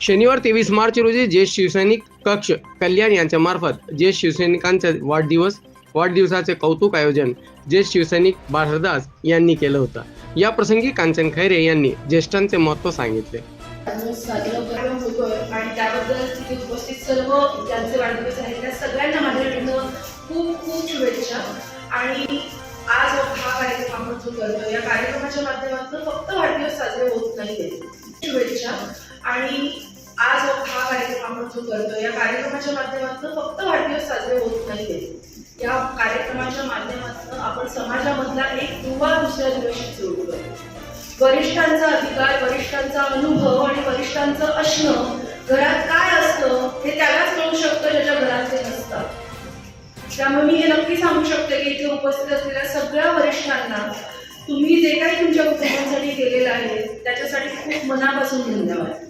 शनिवार तेवीस मार्च रोजी ज्येष्ठ शिवसैनिक कक्ष कल्याण यांच्या मार्फत ज्येष्ठ शिवसैनिकांचा वाढदिवस वाढदिवसाचे कौतुक आयोजन ज्येष्ठ शिवसैनिक बाळहरदास यांनी केलं होतं. या प्रसंगी कांचन खैरे यांनी ज्येष्ठांचे महत्त्व सांगितले. आणि त्याबद्दल तिथे उपस्थित सर्व ज्यांचे वाढदिवस आहेत त्या सगळ्यांना माझ्याकडनं खूप खूप शुभेच्छा. आणि आज हा कार्यक्रम आपण जो करतो या कार्यक्रमाच्या माध्यमातून फक्त वाढदिवस साजरे होत नाही शुभेच्छा. आणि आपण जो करतो. या कार्यक्रमाच्या माध्यमातून फक्त वाढदिवस साजरे होत नाहीये या कार्यक्रमाच्या माध्यमातून आपण समाजामधला एक दुवा दुसऱ्या दिवशी जोडतोय वरिष्ठांचा अधिकार वरिष्ठांचा अनुभव आणि वरिष्ठांचं असणं घरात काय असतं हे त्यालाच कळू शकतं ज्याच्या घरात ते नसतं त्यामुळे मी हे नक्की सांगू शकते की इथे उपस्थित असलेल्या सगळ्या वरिष्ठांना तुम्ही जे काही तुमच्या कुटुंबांसाठी केलेलं आहे त्याच्यासाठी खूप मनापासून धन्यवाद.